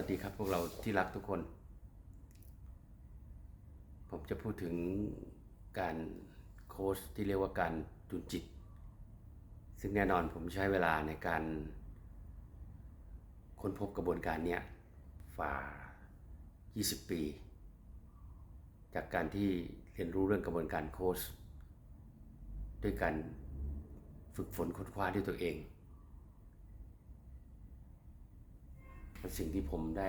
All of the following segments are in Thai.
วัสดีครับพวกเราที่รักทุกคน ผมจะพูดถึงการโค้ชที่เรียกว่าการจูนจิต ซึ่งแน่นอนผมใช้เวลาในการค้นพบกระบวนการนี้ฝ่า 20 ปี จากการที่เรียนรู้เรื่องกระบวนการโค้ชด้วยการฝึกฝนค้นคว้าด้วยตัวเอง สิ่งที่ผมได้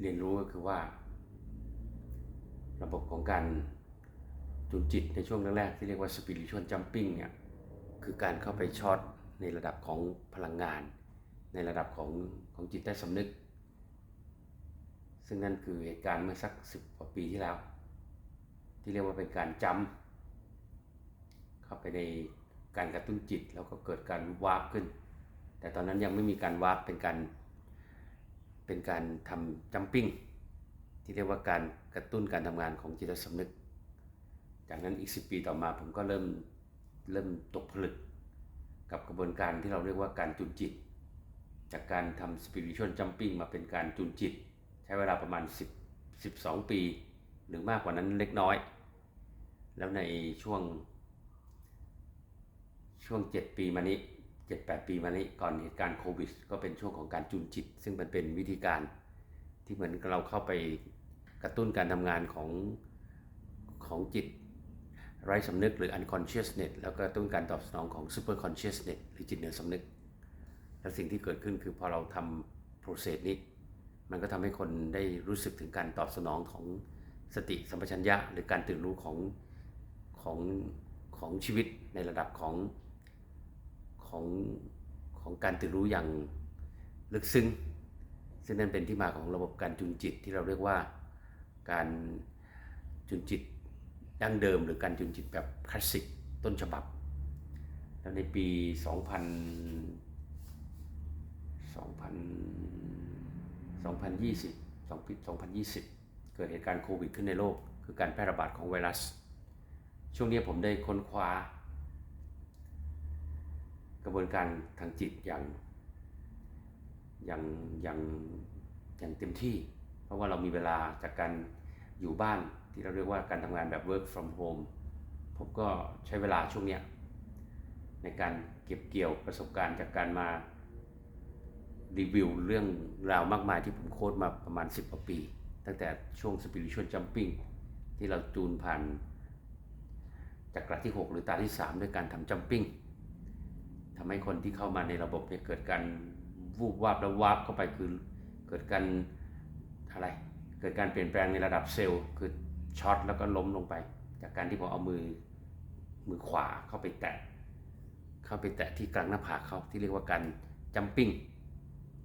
เรียนรู้ก็คือว่า ระบบของการจูนจิตในช่วงแรกๆที่เรียกว่า spiritual jumping เนี่ยคือการเข้าไปช็อตในระดับของพลังงาน ในระดับของของจิตใต้สำนึก ซึ่งนั่นคือเหตุการณ์เมื่อสักสิบกว่าปีที่แล้ว ที่เรียกว่าเป็นการจำเข้าไปในการกระตุ้นจิตแล้วก็เกิดการวาร์ปขึ้น แต่ตอนนั้นยังไม่มีการวาร์ปเป็นการ เป็นการทำจัมปิ้งที่เรียกว่าการกระตุ้นการทำงานของจิตสำนึก จากนั้นอีก 10 ปีต่อมาผมก็เริ่มเริ่มตกผลึก กับกระบวนการที่เราเรียกว่าการจูนจิต จากการทำ spiritual jumping มาเป็นการจูนจิต ใช้เวลาประมาณ 10 12 ปี หรือมากกว่านั้นเล็กน้อย แล้วในช่วงช่วง 7 ปีมานี้ 7-8 ปีมานี้ก่อนเหตุการณ์โควิด ก็เป็นช่วงของการจูนจิต ซึ่งมันเป็นวิธีการที่เหมือนเราเข้าไปกระตุ้นการทำงานของของจิตไร้สำนึกหรือ unconsciousness แล้วก็ต้นการตอบสนองของ super consciousness หรือจิตเหนือสำนึก และสิ่งที่เกิดขึ้นคือพอเราทำ process นี้ มันก็ทำให้คนได้รู้สึกถึงการตอบสนองของสติสัมปชัญญะ หรือการตื่นรู้ของของของชีวิตในระดับของ ของของการตื่นรู้อย่างลึกซึ้ง ซึ่งนั่นเป็นที่มาของระบบการจุนจิตที่เราเรียกว่าการจุนจิตดั้งเดิม หรือการจุนจิตแบบคลาสสิกต้นฉบับ แล้วในปี 2000 2000 2020 2020 เกิดเหตุการณ์โควิดขึ้นในโลก คือการแพร่ระบาดของไวรัส ช่วงนี้ผมได้ค้นคว้า กระบวนการทางจิตอย่างอย่างอย่างอย่างเต็มที่ เพราะว่าเรามีเวลาจากการอยู่บ้านที่เราเรียกว่าการทำงานแบบ work from home ผมก็ใช้เวลาช่วงเนี้ยในการเก็บเกี่ยวประสบการณ์จากการมารีวิวเรื่องราวมากมายที่ผมโค้ดมาประมาณ 10กว่าปี ตั้งแต่ช่วง spiritual jumping ที่เราจูนผ่านจากกระที่ 6 หรือตาที่ 3 ด้วยการทำ jumping ทำให้คนที่เข้ามาในระบบเนี่ยเกิดการวูบวาบแล้ววาบเข้าไปคือเกิดการอะไร เกิดการเปลี่ยนแปลงในระดับเซลล์คือช็อตแล้วก็ล้มลงไป จากการที่ผมเอามือมือขวาเข้าไปแตะเข้าไปแตะที่กลางหน้าผากเขาที่เรียกว่าการจัมปิ้ง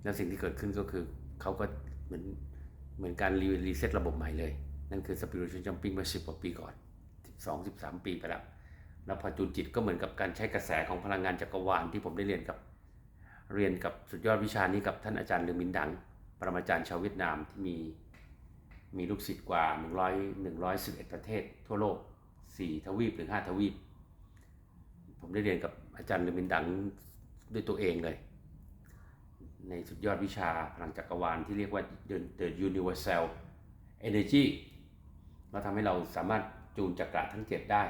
แล้วสิ่งที่เกิดขึ้นก็คือเขาก็เหมือนเหมือนการรีรีเซ็ตระบบใหม่เลย นั่นคือ spiritual jumping เมื่อ10กว่าปีก่อน 12 13 ปีไปแล้ว แล้วพอจูนจิตก็เหมือนกับการใช้กระแสของพลังงานจักรวาลที่ผมได้เรียนกับเรียนกับสุดยอดวิชานี้กับท่านอาจารย์เลอมินดัง ปรมาจารย์ชาวเวียดนามที่มีมีลูกศิษย์กว่า 100 111 ประเทศ ทั่วโลก 4 ทวีปหรือ 5 ทวีป ผมได้เรียนกับอาจารย์เลอมินดังด้วยตัวเองเลย ในสุดยอดวิชาพลังจักรวาลที่เรียกว่า The The Universal Energy เราทำให้เราสามารถจูนจักรทั้ง 7 ได้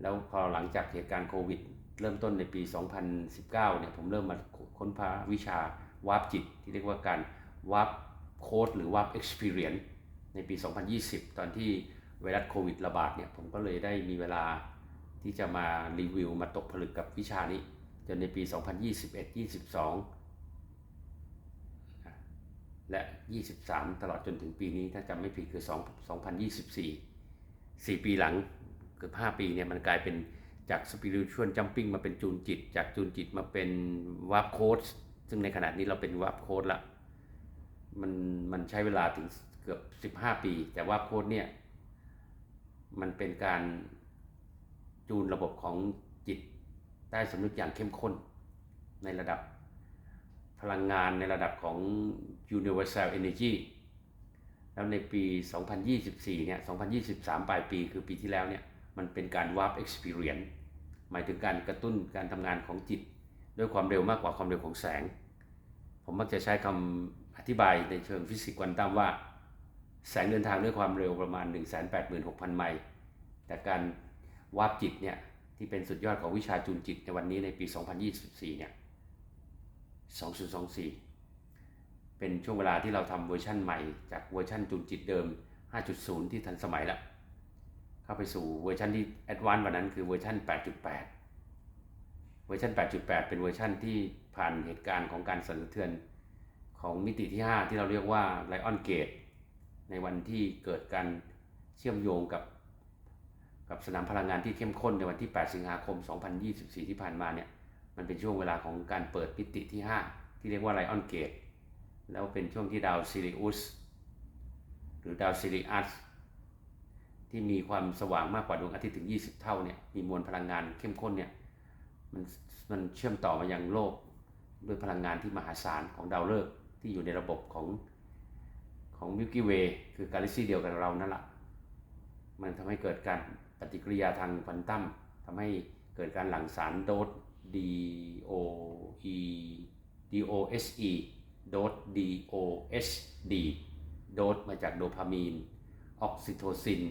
แล้วพอหลังจากเหตุการณ์โควิด เริ่มต้นในปี 2019 เนี่ยผมเริ่มมาค้นพาวิชาวาร์ปจิต ที่เรียกว่าการวาร์ปโค้ดหรือวาร์ปเอ็กซ์เพรียนในปี 2020 ตอนที่ไวรัสโควิดระบาดเนี่ยผมก็เลยได้มีเวลาที่จะมารีวิวมาตกผลึกกับวิชานี้ จนในปี 2021 22 และ 23 ตลอดจนถึงปีนี้ถ้าจำไม่ผิดคือ2024 4 ปีหลัง เกือบ5ปีเนี่ยมันกลายเป็นจาก spiritual jumping มาเป็นจูนจิต จากจูนจิตมาเป็นวาร์ปโค้ดซึ่งในขณะนี้เราเป็นวาร์ปโค้ดละมันมันใช้เวลาถึงเกือบ 15 ปี แต่วาร์ปโค้ดเนี่ยมันเป็นการจูนระบบของจิตใต้สำนึกอย่างเข้มข้น ในระดับพลังงานในระดับของ universal energy แล้วในปี 2024 เนี่ย 2023 ปลายปีคือปีที่แล้วเนี่ย มันเป็นการ warp experience หมายถึงการกระตุ้นการทำงานของจิต ด้วยความเร็วมากกว่าความเร็วของแสง ผมมักจะใช้คำออธิบายในเชิงฟิสิกส์ควอนตัมว่า แสงเดินทางด้วยความเร็วประมาณ 186,000 ไมล์ แต่การวาบจิตเนี่ยที่เป็นสุดยอดของวิชาจูนจิตในวันนี้ในปี 2024 เนี่ย 2024 เป็นช่วงเวลาที่เราทำเวอร์ชั่นใหม่จากเวอร์ชั่นจูนจิตเดิม 5.0 ที่ทันสมัยแล้ว เข้าไปสู่เวอร์ชันที่แอดวานซ์ว่านั้นคือเวอร์ชัน8.8 เวอร์ชัน8.8 เป็นเวอร์ชันที่ผ่านเหตุการณ์ของการสั่นสะเทือนของมิติที่ 5 ที่เราเรียกว่าไลออนเกตในวันที่เกิดการเชื่อมโยงกับกับสนามพลังงานที่เข้มข้นในวันที่ 8 สิงหาคม 2024 ที่ผ่านมาเนี่ย มันเป็นช่วงเวลาของการเปิดมิติที่ 5 ที่เรียกว่าไลออนเกตแล้วเป็นช่วงที่ดาวซิริอุสหรือดาวซิริอัส ที่มีความสว่างมากกว่าดวงอาทิตย์ถึง 20 เท่าเนี่ยมีมวลพลังงานเข้มข้นเนี่ยมันมันเชื่อมต่อมายังโลกด้วยพลังงานที่มหาศาลของดาวฤกษ์ที่อยู่ในระบบของของมิลกี้เวย์คือกาแล็กซีเดียวกับเรานั่นแหละมันทำให้เกิดการปฏิกิริยาทางควอนตัมทำให้เกิดการหลั่งสารโดส D O E D O S E โดส D O S D โดสมาจากโดพามีน ออกซิโทซิน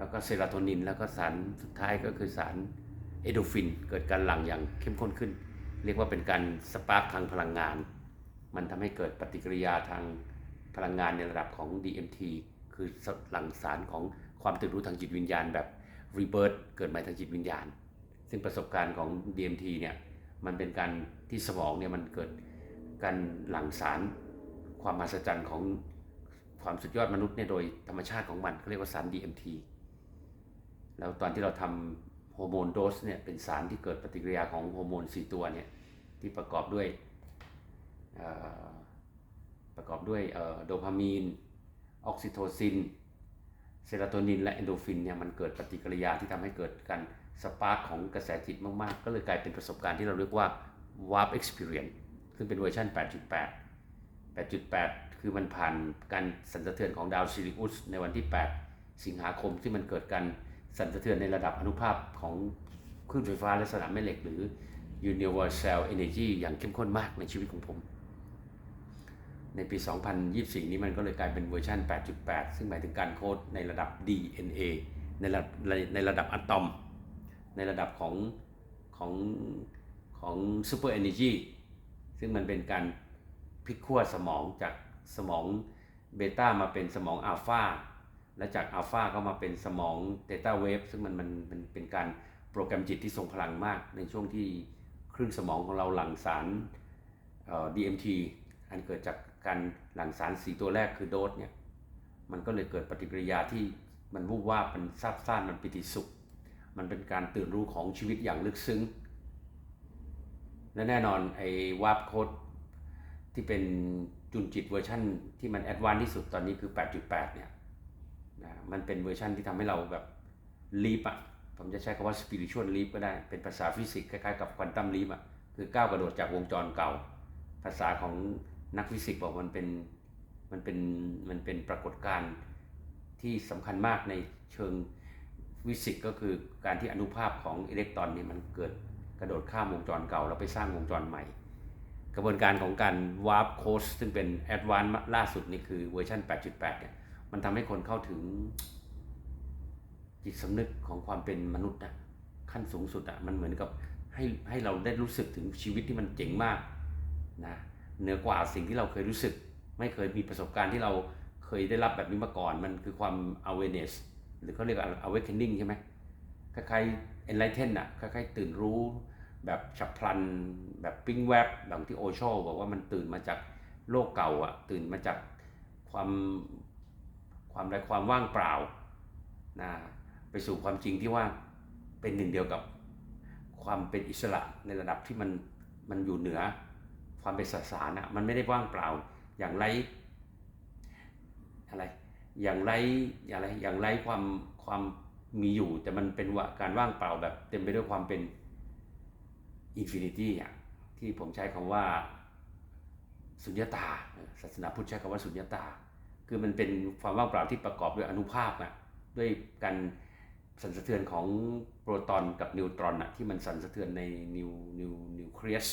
แล้วก็เซโรโทนิน แล้วก็สารสุดท้ายก็คือสารเอโดฟิน เกิดการหลั่งอย่างเข้มข้นขึ้น เรียกว่าเป็นการสปาร์กทางพลังงาน มันทำให้เกิดปฏิกิริยาทางพลังงานในระดับของ DMT คือหลั่งสารของความตื่นรู้ทางจิตวิญญาณแบบ rebirth เกิดใหม่ทางจิตวิญญาณ ซึ่งประสบการณ์ของ DMT เนี่ยมันเป็นการที่สมองเนี่ยมันเกิดการหลั่งสารความมหัศจรรย์ของความสุดยอดมนุษย์เนี่ยโดยธรรมชาติของมันเขาเรียกว่าสาร DMT แล้วตอนที่เราทำฮอร์โมนโดสเนี่ยเป็นสารที่เกิดปฏิกิริยาของฮอร์โมน4ตัวเนี่ยที่ประกอบด้วยประกอบด้วยโดพามีน ออกซิโทซิน เซโรโทนิน และเอนโดฟินเนี่ยมันเกิดปฏิกิริยาที่ทำให้เกิดการสปาร์กของกระแสจิตมาก ๆ ก็เลยกลายเป็นประสบการณ์ที่เราเรียกว่า warp experience ซึ่งเป็นเวอร์ชัน8.8 8.8 คือมันผ่านการสั่นสะเทือนของดาวซิริอุสในวันที่ 8 สิงหาคมที่มันเกิดการ สั่นสะเทือนในระดับอนุภาพของคลื่นไฟฟ้าและสนามแม่เหล็ก หรือ universal energy อย่างเข้มข้นมากในชีวิตของผม ในปี 2024 นี้มันก็เลยกลายเป็นเวอร์ชัน 8.8 ซึ่งหมายถึงการโค้ดในระดับ DNA ในระดับในระดับอะตอม ในระดับของของของซูเปอร์เอเนจีซึ่งมันเป็นการพลิกขั้วสมองจากสมองเบต้ามาเป็นสมองอัลฟา และจากอัลฟาก็มาเป็นสมองเตต้าเวฟซึ่งมันมันมันเป็นการโปรแกรมจิตที่ทรงพลังมาก ในช่วงที่ครึ่งสมองของเราหลั่งสาร DMT อันเกิดจากการหลั่งสาร4ตัวแรกคือโดสเนี่ยมันก็เลยเกิดปฏิกิริยาที่มันวูบว่ามันซาบซ่านมันปิติสุข มันเป็นการตื่นรู้ของชีวิตอย่างลึกซึ้ง และแน่นอนไอ้วาบโคดที่เป็นจุนจิตเวอร์ชันที่มันแอดวานซ์ที่สุดตอนนี้คือ 8.8 เนี่ย นะมันเป็นเวอร์ชันที่ทำให้เราแบบลีปอะผมจะใช้คำว่า spiritual leap ก็ได้ เป็นภาษาฟิสิกส์คล้ายๆกับควอนตัมลีปอะคือก้าวกระโดดจากวงจรเก่า ภาษาของนักฟิสิกส์บอกมันเป็นมันเป็นมันเป็นปรากฏการณ์ที่สำคัญมากในเชิงฟิสิกส์ก็คือการที่อนุภาคของอิเล็กตรอนนี่มันเกิดกระโดดข้ามวงจรเก่า แล้วไปสร้างวงจรใหม่ กระบวนการของการวาร์ปโค้ดซึ่งเป็นแอดวานซ์ล่าสุดนี่คือเวอร์ชัน8.8เนี่ย มันทำให้คนเข้าถึง จิตสำนึกของความเป็นมนุษย์นะขั้นสูงสุดอะมันเหมือนกับให้ให้เราได้รู้สึกถึงชีวิตที่มันเจ๋งมากนะเหนือกว่าสิ่งที่เราเคยรู้สึก ไม่เคยมีประสบการณ์ที่เราเคยได้รับแบบนี้มาก่อน มันคือความ awareness หรือเขาเรียกว่า awakening ใช่ไหมคล้ายๆ enlighten อะคล้ายๆตื่นรู้แบบฉับพลัน แบบปิ้งแวบดังที่โอโชบอกว่ามันตื่นมาจากโลกเก่าอะตื่นมาจากความ ความไรความว่างเปล่านะไปสู่ความจริงที่ว่าเป็นหนึ่งเดียวกับความเป็นอิสระในระดับที่มันมันอยู่เหนือความเป็นสสารนะมันไม่ได้ว่างเปล่าอย่างไรอะไรอย่างไรอย่างไรอย่างไรความความมีอยู่ แต่มันเป็นว่าการว่างเปล่าแบบเต็มไปด้วยความเป็นอินฟินิตี้อะที่ผมใช้คำว่าสุญญตาศาสนาพุทธใช้คำว่าสุญญตา คือมันเป็นความว่างเปล่าที่ประกอบด้วยอนุภาคนะด้วยการสั่นสะเทือนของโปรตอนกับนิวตรอนอะที่มันสั่นสะเทือนในนิวนิวนิวเคลียส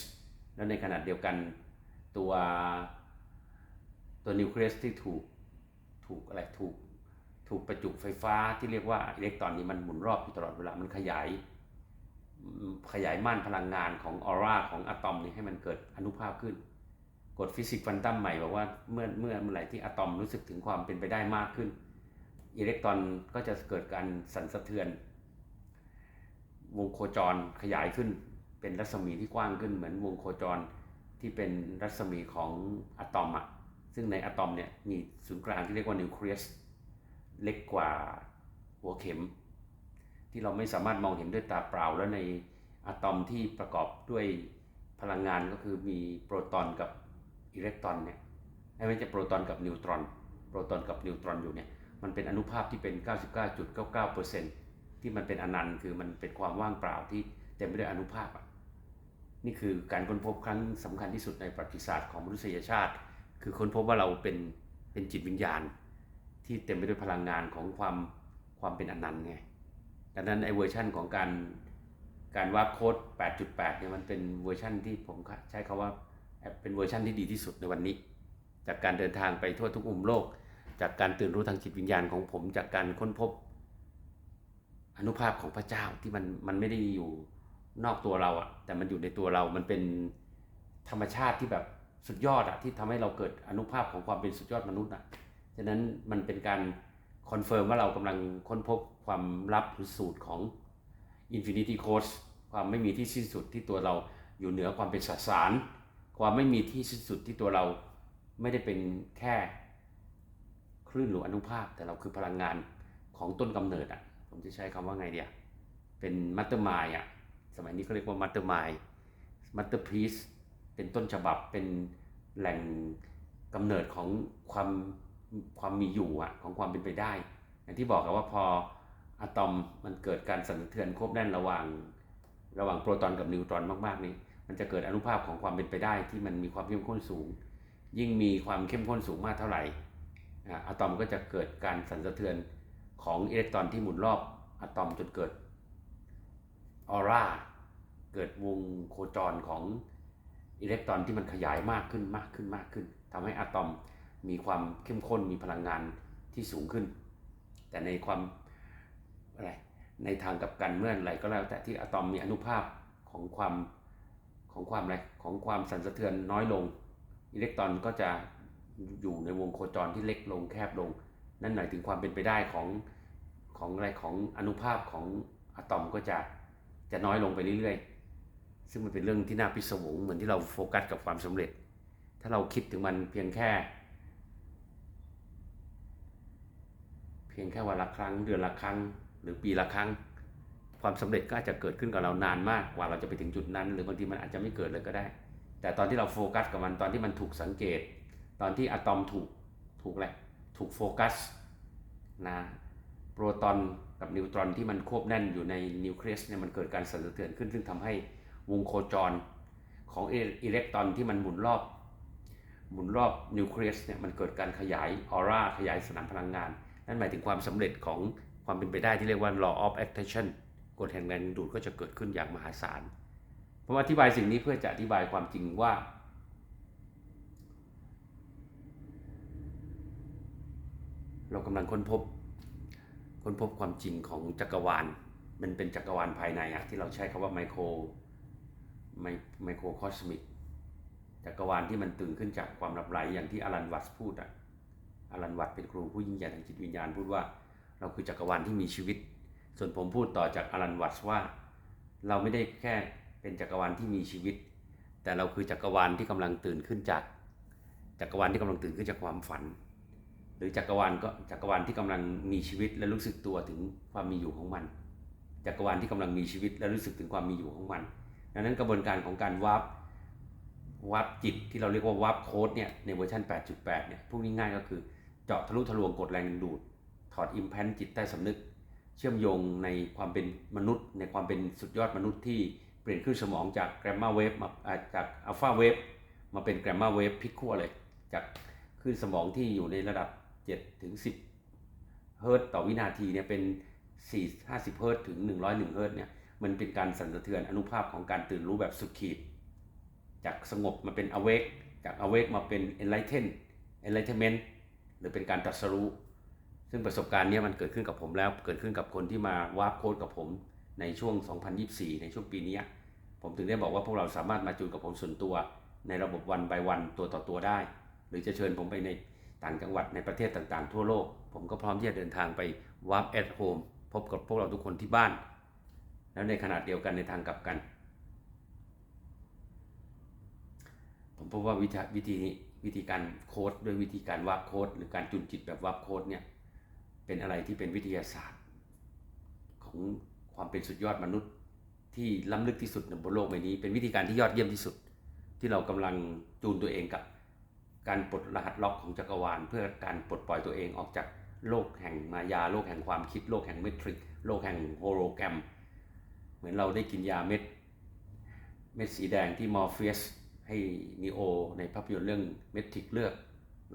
แล้วในขณะเดียวกันตัวตัวนิวเคลียสที่ถูกถูกอะไรถูกถูกประจุไฟฟ้าที่เรียกว่าอิเล็กตรอนนี้มันหมุนรอบอยู่ตลอดเวลา มันขยาย ขยายม่านพลังงานของออร่าของอะตอมนี้ให้มันเกิดอนุภาคขึ้น กฎฟิสิกส์ควอนตัมใหม่บอกว่าเมื่อเมื่อเมื่อไหร่ที่อะตอมรู้สึกถึงความเป็นไปได้มากขึ้น อิเล็กตรอนก็จะเกิดการสั่นสะเทือน วงโคจรขยายขึ้น เป็นรัศมีที่กว้างขึ้นเหมือนวงโคจรที่เป็นรัศมีของอะตอมอะซึ่งในอะตอมเนี่ยมีศูนย์กลางที่เรียกว่านิวเคลียสเล็กกว่าหัวเข็ม ที่เราไม่สามารถมองเห็นด้วยตาเปล่าแล้วในอะตอมที่ประกอบด้วยพลังงานก็คือมีโปรตอนกับ อิเล็กตรอนเนี่ยไม่ใช่โปรตอนกับนิวตรอน โปรตอนกับนิวตรอนอยู่เนี่ยมันเป็นอนุภาคที่เป็น 99.99%ที่มันเป็นอนันต์คือมันเป็นความว่างเปล่าที่เต็มไปด้วยอนุภาคอะนี่คือการค้นพบครั้งสำคัญที่สุดในประวัติศาสตร์ของมนุษยชาติ คือค้นพบว่าเราเป็นเป็นจิตวิญญาณ ที่เต็มไปด้วยพลังงานของความความเป็นอนันต์ไงดังนั้นไอเวอร์ชันของการการวาดโค้ด 8.8 เนี่ยมันเป็นเวอร์ชันที่ผมใช้คาว่า เป็นเวอร์ชันที่ดีที่สุดในวันนี้ จากการเดินทางไปทั่วทุกมุมโลก จากการตื่นรู้ทางจิตวิญญาณของผม จากการค้นพบ อนุภาพของพระเจ้าที่มันมันไม่ได้อยู่นอกตัวเราอะแต่มันอยู่ในตัวเรา มันเป็นธรรมชาติที่แบบสุดยอดอะที่ทำให้เราเกิดอนุภาพของความเป็นสุดยอดมนุษย์อะฉะนั้นมันเป็นการคอนเฟิร์มว่าเรากำลังค้นพบความลับหรือสูตรของ Infinity Code ความไม่มีที่สิ้นสุดที่ตัวเราอยู่เหนือความเป็นสสาร ความไม่มีที่สิ้นสุดที่ตัวเราไม่ได้เป็นแค่คลื่นหรืออนุภาค แต่เราคือพลังงานของต้นกำเนิดอะ ผมจะใช้คำว่าไงเดียเป็นมัตเตอร์มายอะสมัยนี้เขาเรียกว่ามัตเตอร์มายมัตเตอร์พีซเป็นต้นฉบับเป็นแหล่งกำเนิดของความความมีอยู่อะของความเป็นไปได้ อย่างที่บอกกันว่าพออะตอมมันเกิดการสั่นสะเทือนควบแน่นระหว่าง ระหว่างโปรตอนกับนิวตรอนมากๆนี้ มันจะเกิดอนุภาคของความเป็นไปได้ที่มันมีความเข้มข้นสูง ยิ่งมีความเข้มข้นสูงมากเท่าไหร่อะตอมก็จะเกิดการสั่นสะเทือนของอิเล็กตรอนที่หมุนรอบอะตอมจนเกิดออร่าเกิดวงโคจรของอิเล็กตรอนที่มันขยายมากขึ้นมากขึ้นมากขึ้นทำให้อะตอมมีความเข้มข้นมีพลังงานที่สูงขึ้น แต่ในความอะไรในทางกลับกันเมื่อไหร่ก็แล้วแต่ที่อะตอมมีอนุภาคของความ ของความอะไรของความสั่นสะเทือนน้อยลง อิเล็กตรอนก็จะอยู่ในวงโคจรที่เล็กลงแคบลง นั่นหมายถึงความเป็นไปได้ของของอะไรของอนุภาคของอะตอมก็จะจะน้อยลงไปเรื่อยๆ ซึ่งมันเป็นเรื่องที่น่าพิศวงเหมือนที่เราโฟกัสกับความสำเร็จ ถ้าเราคิดถึงมันเพียงแค่ เพียงแค่วันละครั้งเดือนละครั้ง หรือปีละครั้ง ความสำเร็จก็อาจจะเกิดขึ้นกับเรานานมากกว่าเราจะไปถึงจุดนั้น หรือบางทีมันอาจจะไม่เกิดเลยก็ได้ แต่ตอนที่เราโฟกัสกับมันตอนที่มันถูกสังเกต ตอนที่อะตอมถูกถูกอะไรถูกโฟกัสนะโปรตอนกับนิวตรอนที่มันควบแน่นอยู่ในนิวเคลียสเนี่ยมันเกิดการสั่นสะเทือนขึ้น ซึ่งทำให้วงโคจรของอิเล็กตรอนที่มันหมุนรอบหมุนรอบนิวเคลียสเนี่ยมันเกิดการขยายออร่าขยายสนามพลังงาน นั่นหมายถึงความสำเร็จของความเป็นไปได้ที่เรียกว่า law of attraction กฎแห่งแรงดึงดูดก็จะเกิดขึ้นอย่างมหาศาลผมอธิบายสิ่งนี้เพื่อจะอธิบายความจริงว่า เรากำลังค้นพบ ค้นพบความจริงของจักรวาล มันเป็นจักรวาลภายในอะที่เราใช้คำว่าไมโครไมโครคอสมิกจักรวาลที่มันตื่นขึ้นจากความหลับไหลอย่างที่อลันวัตพูดอะอลันวัตเป็นครูผู้ยิ่งใหญ่ทางจิตวิญญาณพูดว่า เราคือจักรวาลที่มีชีวิต ส่วนผมพูดต่อจากอลันวัตว่า เราไม่ได้แค่เป็นจักรวาลที่มีชีวิต แต่เราคือจักรวาลที่กำลังตื่นขึ้นจาก จักรวาลที่กำลังตื่นขึ้นจากความฝัน หรือจักรวาลก็จักรวาลที่กำลังมีชีวิตและรู้สึกตัวถึงความมีอยู่ของมัน จักรวาลที่กำลังมีชีวิตและรู้สึกถึงความมีอยู่ของมัน ดังนั้นกระบวนการของการวาร์ปวาร์ปจิตที่เราเรียกว่าวาร์ปโค้ดเนี่ยในเวอร์ชัน8.8 เนี่ยพูดง่ายๆก็คือเจาะทะลุทะลวงกดแรงดึงดูด ถอดอิมแพนจิตใต้สำนึก เชื่อมโยงในความเป็นมนุษย์ ในความเป็นสุดยอดมนุษย์ที่เปลี่ยนขึ้นสมองจากแกรมมาเวฟมาจากอัลฟาเวฟมาเป็นแกรมมาเวฟพลิกขั้วเลย จากขึ้นสมองที่อยู่ในระดับ7ถึง10 เฮิรตซ์ต่อวินาทีเนี่ยเป็น 4 50 เฮิรตถึง 101 เฮิรตเนี่ยมันเป็นการสั่นสะเทือนอนุภาพของการตื่นรู้แบบสุดขีด จากสงบมาเป็น awake จาก awake มาเป็น enlighten enlightenment หรือเป็นการตรัสรู้ ซึ่งประสบการณ์นี้มันเกิดขึ้นกับผมแล้วเกิดขึ้นกับคนที่มาวาร์ปโค้ดกับผมในช่วง 2024 ในช่วงปีนี้ ผมถึงได้บอกว่าพวกเราสามารถมาจูนกับผมส่วนตัว ในระบบวัน by วันตัวต่อตัวได้ หรือจะเชิญผมไปในต่างจังหวัดในประเทศต่างๆ ทั่วโลก ผมก็พร้อมที่จะเดินทางไป Warp at Home พบกับพวกเราทุกคนที่บ้าน แล้วในขนาดเดียวกันในทางกลับกัน ผมพบว่าวิธีวิธีนี้วิธีการโค้ดด้วยวิธีการวาดโค้ดหรือการจุนจิตแบบวาดโค้ดเนี่ย เป็นอะไรที่เป็นวิทยาศาสตร์ ของความเป็นสุดยอดมนุษย์ที่ล้ำลึกที่สุดในบนโลกใบนี้ เป็นวิธีการที่ยอดเยี่ยมที่สุด ที่เรากำลังจูนตัวเองกับ การปลดรหัสล็อกของจักรวาล เพื่อการปลดปล่อยตัวเองออกจากโลกแห่งมายาโลกแห่งความคิดโลกแห่งเมทริกโลกแห่งโฮโลแกรม เหมือนเราได้กินยาเม็ด เม็ดสีแดงที่มอร์เฟียสให้นีโอในภาพยนตร์เรื่องเมทริกเลือก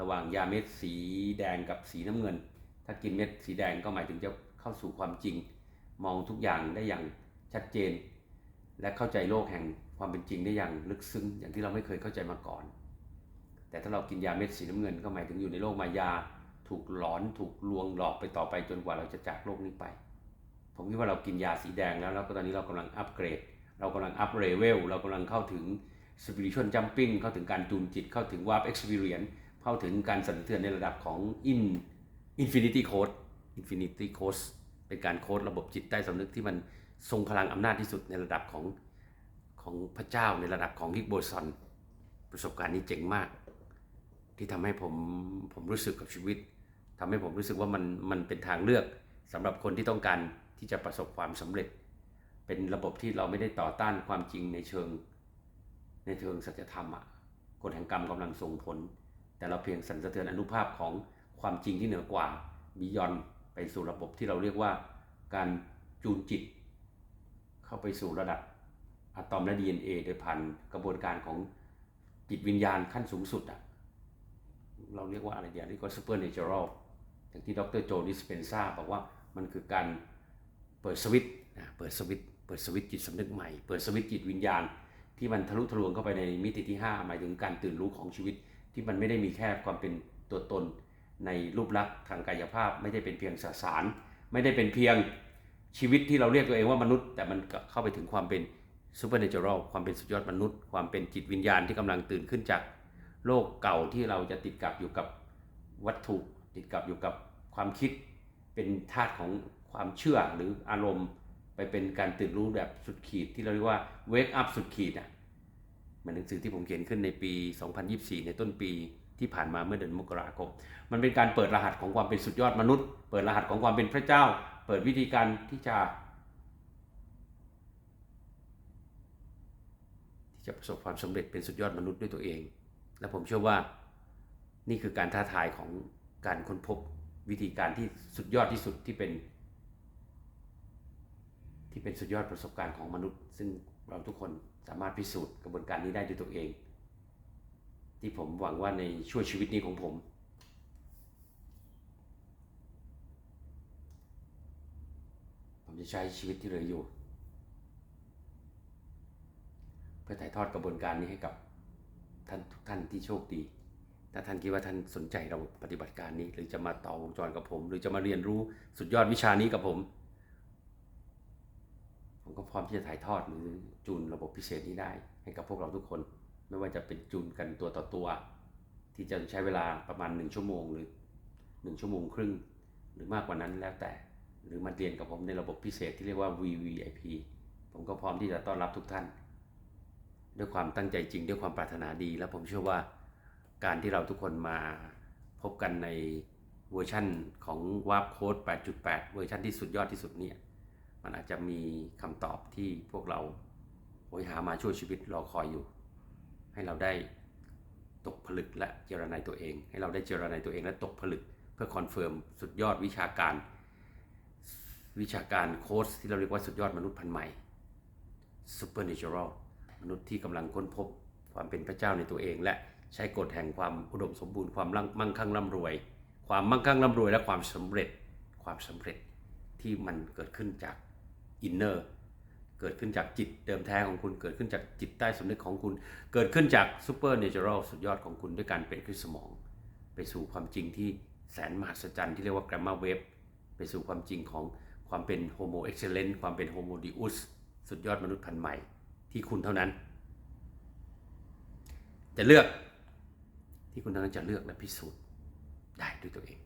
ระหว่างยาเม็ดสีแดงกับสีน้ำเงิน ถ้ากินเม็ดสีแดงก็หมายถึงจะเข้าสู่ความจริง มองทุกอย่างได้อย่างชัดเจน และเข้าใจโลกแห่งความเป็นจริงได้อย่างลึกซึ้ง อย่างที่เราไม่เคยเข้าใจมาก่อน แต่ถ้าเรากินยาเม็ดสีน้ำเงิน ก็หมายถึงอยู่ในโลกมายา ถูกหลอนถูกลวงหลอกไปต่อไปจนกว่าเราจะจากโลกนี้ไป ผมคิดว่าเรากินยาสีแดงแล้วแล้วก็ตอนนี้เรากำลังอัปเกรด เรากำลังอัปเลเวลเรากำลังเข้าถึง spiritual jumping เข้าถึงการจูนจิตเข้าถึง warp experience เข้าถึงการสั่นสะเทือนในระดับของ in infinity code infinity code เป็นการโค้ดระบบจิตใต้สำนึกที่มันทรงพลังอำนาจที่สุดในระดับของของพระเจ้าในระดับของฮิกโบซอนประสบการณ์นี้เจ๋งมาก ที่ทำให้ผมผมรู้สึกกับชีวิตทำให้ผมรู้สึกว่ามันมันเป็นทางเลือกสำหรับคนที่ต้องการที่จะประสบความสำเร็จ เป็นระบบที่เราไม่ได้ต่อต้านความจริงในเชิง ในเชิงสัจธรรมอะกฎแห่งกรรมกำลังส่งผล แต่เราเพียงสันสะเทือนอนุภาพของ ความจริงที่เหนือกว่าบิยอนไปสู่ระบบที่เราเรียกว่าการจูนจิต เข้าไปสู่ระดับอะตอมและ DNA โดยผ่านกระบวนการของจิตวิญญาณขั้นสูงสุดอะเราเรียกว่าอะไรเดียวเรียกว่า supernatural อย่างที่ดรโจดิสเปนซ่าบอกว่ามันคือการเปิดสวิตนะเปิดสวิตเปิดสวิตจิตสำนึกใหม่ เปิดสวิตจิตวิญญาณ ที่มันทะลุทะลวงเข้าไปในมิติที่ 5 หมายถึงการตื่นรู้ของชีวิตที่มันไม่ได้มีแค่ความเป็นตัวตน ในรูปลักษณ์ทางกายภาพ ไม่ได้เป็นเพียงสสาร ไม่ได้เป็นเพียงชีวิตที่เราเรียกตัวเองว่ามนุษย์ แต่มันเข้าไปถึงความเป็น supernatural ความเป็นสุดยอดมนุษย์ ความเป็นจิตวิญญาณที่กำลังตื่นขึ้นจากโลกเก่าที่เราจะติดกับอยู่กับวัตถุ ติดกับอยู่กับความคิด เป็นธาตุของความเชื่อหรืออารมณ์ไปเป็นการตื่นรู้แบบสุดขีดที่เราเรียกว่า wake up สุดขีดอะมันหนังสือที่ผมเขียนขึ้นในปี 2024 ในต้นปี ที่ผ่านมาเมื่อเดือนมกราคม มันเป็นการเปิดรหัสของความเป็นสุดยอดมนุษย์ เปิดรหัสของความเป็นพระเจ้า เปิดวิธีการที่จะที่จะประสบความสำเร็จเป็นสุดยอดมนุษย์ด้วยตัวเอง และผมเชื่อว่านี่คือการท้าทายของการค้นพบวิธีการที่สุดยอดที่สุดที่เป็น ที่เป็นสุดยอดประสบการณ์ของมนุษย์ ซึ่งเราทุกคนสามารถพิสูจน์กระบวนการนี้ได้ด้วยตัวเอง ที่ผมหวังว่าในช่วงชีวิตนี้ของผม ผมจะใช้ชีวิตที่เหลืออยู่ เพื่อถ่ายทอดกระบวนการนี้ให้กับท่านทุกท่านที่โชคดี ถ้าท่านคิดว่าท่านสนใจเราปฏิบัติการนี้ หรือจะมาต่อวงจรกับผม หรือจะมาเรียนรู้สุดยอดวิชานี้กับผม ผมก็พร้อมที่จะถ่ายทอดหรือจูนระบบพิเศษนี้ได้ให้กับพวกเราทุกคน ไม่ว่าจะเป็นจูนกันตัวต่อตัว ที่จะใช้เวลาประมาณ 1 ชั่วโมงหรือ 1 ชั่วโมงครึ่ง หรือมากกว่านั้นแล้วแต่ หรือมาเรียนกับผมในระบบพิเศษที่เรียกว่า VVIP ผมก็พร้อมที่จะต้อนรับทุกท่าน ด้วยความตั้งใจจริงด้วยความปรารถนาดี และผมเชื่อว่าการที่เราทุกคนมาพบกันในเวอร์ชั่นของวาร์ปโค้ด8.8 เวอร์ชันที่สุดยอดที่สุดเนี่ยมันอาจจะมีคำตอบที่พวกเราโหยหามาช่วยชีวิตรอคอยอยู่ ให้เราได้ตกผลึกและเจรนายตัวเอง ให้เราได้เจรนายตัวเองและตกผลึกเพื่อคอนเฟิร์มสุดยอดวิชาการ วิชาการโค้ดที่เราเรียกว่าสุดยอดมนุษย์พันธุ์ใหม่ supernatural มนุษย์ที่กำลังค้นพบความเป็นพระเจ้าในตัวเอง และใช้กฎแห่งความอุดมสมบูรณ์ความมั่งคั่งร่ำรวย ความมั่งคั่งร่ำรวย และความสำเร็จความสำเร็จที่มันเกิดขึ้นจากอินเนอร์ เกิดขึ้นจากจิตเดิมแท้ของคุณเกิดขึ้นจากจิตใต้สำนึกของคุณ เกิดขึ้นจากซูเปอร์เนเจอรัลสุดยอดของคุณด้วยการเป็นขึ้นสมอง ไปสู่ความจริงที่แสนมหัศจรรย์ที่เรียกว่า Grammar Wave ไปสู่ความจริงของความเป็น Homo Excellent ความเป็น Homo Deus สุดยอดมนุษย์พันธุ์ใหม่ที่คุณเท่านั้น จะเลือกที่คุณเท่านั้นจะเลือกและพิสูจน์ได้ด้วยตัวเอง